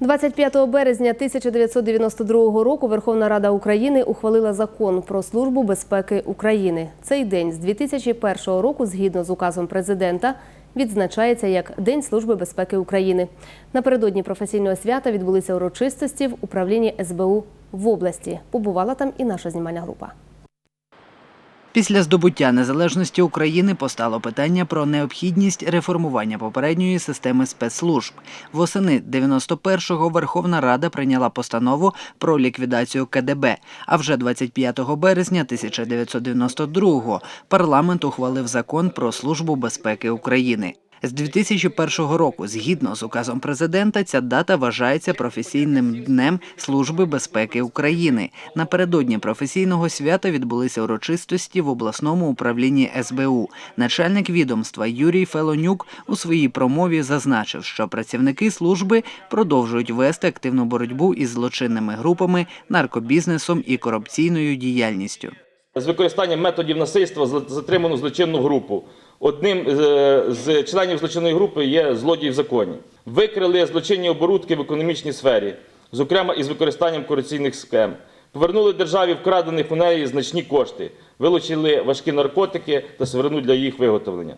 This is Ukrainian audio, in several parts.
25 березня 1992 року Верховна Рада України ухвалила закон про службу безпеки України. Цей день з 2001 року, згідно з указом президента, відзначається як День служби безпеки України. Напередодні професійного свята відбулися урочистості в управлінні СБУ в області. Побувала там і наша знімальна група. Після здобуття незалежності України постало питання про необхідність реформування попередньої системи спецслужб. Восени 91-го Верховна Рада прийняла постанову про ліквідацію КДБ. А вже 25 березня 1992-го парламент ухвалив закон про службу безпеки України. З 2001 року, згідно з указом президента, ця дата вважається професійним днем Служби безпеки України. Напередодні професійного свята відбулися урочистості в обласному управлінні СБУ. Начальник відомства Юрій Фелонюк у своїй промові зазначив, що працівники служби продовжують вести активну боротьбу із злочинними групами, наркобізнесом і корупційною діяльністю. з використанням методів насильства затриману злочинну групу. Одним е, з членів злочинної групи є злодій в законі. Викрили злочинні оборудки в економічній сфері, зокрема із використанням корупційних схем. Повернули державі вкрадених у неї значні кошти, вилучили важкі наркотики та сировину для їх виготовлення.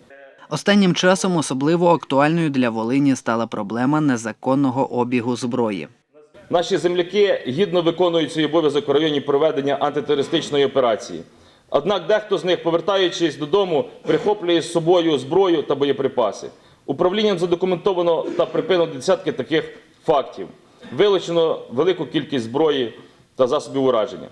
Останнім часом особливо актуальною для Волині стала проблема незаконного обігу зброї. Наші земляки гідно виконують свій обов'язок у районі проведення антитерористичної операції. Однак дехто з них, повертаючись додому, прихоплює з собою зброю та боєприпаси. Управлінням задокументовано та припинено десятки таких фактів. Вилучено велику кількість зброї та засобів ураження.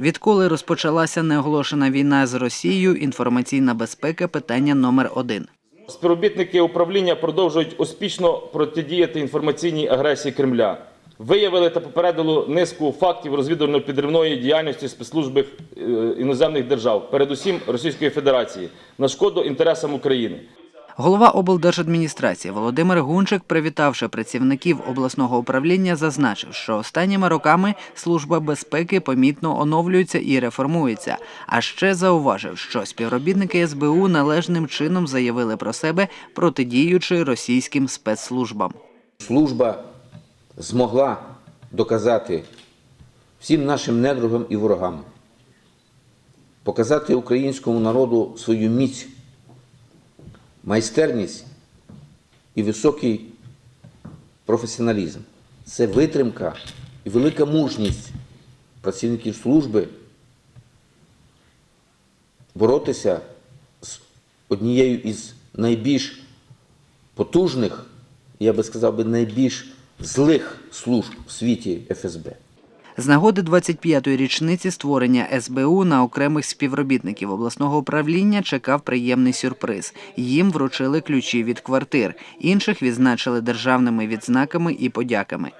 Відколи розпочалася неоголошена війна з Росією, інформаційна безпека питання номер один. Співробітники управління продовжують успішно протидіяти інформаційній агресії Кремля. Виявили та попередили низку фактів розвідувально-підривної діяльності спецслужби е, іноземних держав, передусім Російської Федерації, на шкоду інтересам України. Голова облдержадміністрації Володимир Гунчик, привітавши працівників обласного управління, зазначив, що останніми роками служба безпеки помітно оновлюється і реформується. А ще зауважив, що співробітники СБУ належним чином заявили про себе протидіючи російським спецслужбам. служба змогла доказати всім нашим недругам і ворогам, показати українському народу свою міць, майстерність і високий професіоналізм. Це витримка і велика мужність працівників служби боротися з однією із найбільш потужних, я би сказав би, найбільш злих служб в світі ФСБ. З нагоди 25-ї річниці створення СБУ на окремих співробітників обласного управління чекав приємний сюрприз. Їм вручили ключі від квартир, інших відзначили державними відзнаками і подяками.